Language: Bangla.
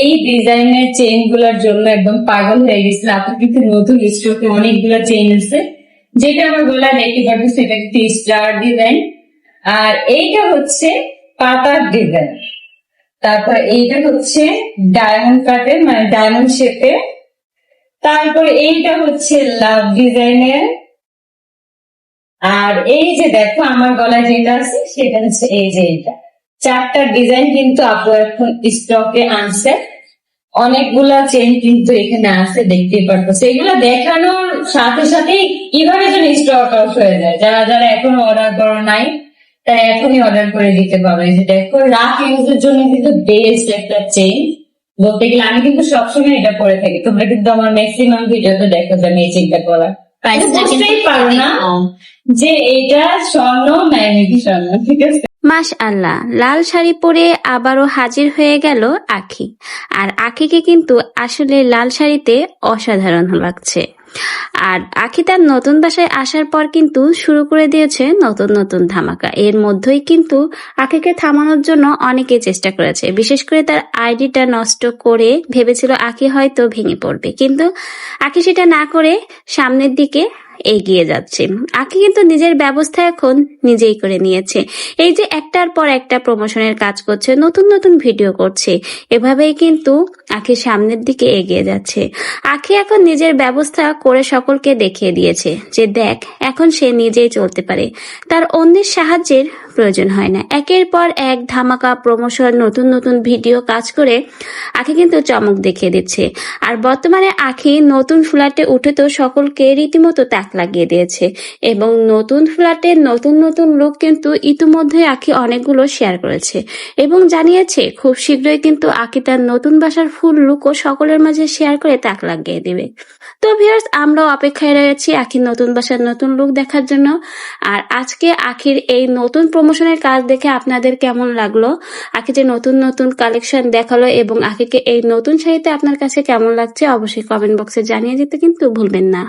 এই ডিজাইনের চেইনগুলোর জন্য একদম পাগল হয়ে গেছিল। আপনার কিন্তু নতুন স্টকে অনেকগুলো চেইন আছে। যেটা আমার গলা দেখতে পাচ্ছি সেটা একটি স্টার ডিজাইন আর এইটা হচ্ছে পাতার ডিজাইন তারপর এইটা হচ্ছে ডায়মন্ড কাটের মানে ডায়মন্ড শেপে তারপর এইটা হচ্ছে লাভ ডিজাইনের আর এই যে দেখো, আমার গলায় যেটা আছে, সেটা হচ্ছে এই যে এইটা। চারটা ডিজাইন কিন্তু আপু এখন স্টকে আনছে অনেকগুলা চেন কিন্তু এখানে আছে, দেখতেই পারতো সেগুলো দেখানোর সাথে সাথেই কীভাবে যেন স্টক আউট হয়ে যায়। যারা যারা এখনও অর্ডার করো নাই, তারা এখনই অর্ডার করে দিতে পারো। এই যে দেখো রাফ ইউজের জন্য কিন্তু বেস্ট একটা চেন বলতে গেলে আমি কিন্তু সবসময় এটা পরে থাকি। তোমরা কিন্তু আমার ম্যাক্সিমাম ভিডিওতে দেখো যে আমি এই চেনটা পরা প্রাইসটা পারো না। যে এটা স্বর্ণ নাই স্বর্ণ ঠিক আছে? মাস আল্লাহ লাল শাড়ি পরে আবারও হাজির হয়ে গেল আখি। আর আখিকে কিন্তু আসলে লাল শাড়িতে অসাধারণ লাগছে। আর আখি তার নতুন বাসায় আসার পর কিন্তু শুরু করে দিয়েছে নতুন নতুন ধামাকা। এর মধ্যেই কিন্তু আখিকে থামানোর জন্য অনেকে চেষ্টা করেছে। বিশেষ করে তার আইডিটা নষ্ট করে ভেবেছিল আখি হয়তো ভেঙে পড়বে। কিন্তু আখি সেটা না করে সামনের দিকে এগিয়ে যাচ্ছে। আখি কিন্তু নিজের ব্যবস্থা এখন নিজেই করে নিয়েছে। এই যে একটার পর একটা প্রমোশনের কাজ করছে, নতুন নতুন ভিডিও করছে, এভাবেই কিন্তু আখি সামনের দিকে এগিয়ে যাচ্ছে। আখি এখন নিজের ব্যবস্থা করে সকলকে দেখিয়ে দিয়েছে যে, দেখ, এখন সে নিজেই চলতে পারে। তার অন্যের সাহায্যের প্রয়োজন হয় না। একের পর এক ধামাকা প্রমোশন নতুন নতুন ভিডিও কাজ করে আখি কিন্তু চমক দেখিয়ে দিচ্ছে। আর বর্তমানে আখি নতুন ফ্ল্যাটে উঠে তো সকলকে রীতিমতো তাক লাগিয়ে দিয়েছে এবং নতুন ফ্ল্যাটে নতুন নতুন লোক কিন্তু ইতিমধ্যে আখি অনেকগুলো শেয়ার করেছে এবং জানিয়েছে, খুব শীঘ্রই কিন্তু আখি তার নতুন বাসার ফুল লুকও সকলের মাঝে শেয়ার করে তাক লাগিয়ে দিবে। তো ভিয়ার্স আমরাও অপেক্ষায় রয়েছি আখির নতুন বাসার নতুন লুক দেখার জন্য। আর আজকে আখির এই নতুন প্রমোশনের কাজ দেখে আপনাদের কেমন লাগল? আখি যে নতুন নতুন কালেকশন দেখাল এবং আখিকে এই নতুন শাড়িতে আপনার কাছে কেমন লাগছে, অবশ্যই কমেন্ট বক্সে জানিয়ে দিতে কিন্তু ভুলবেন না।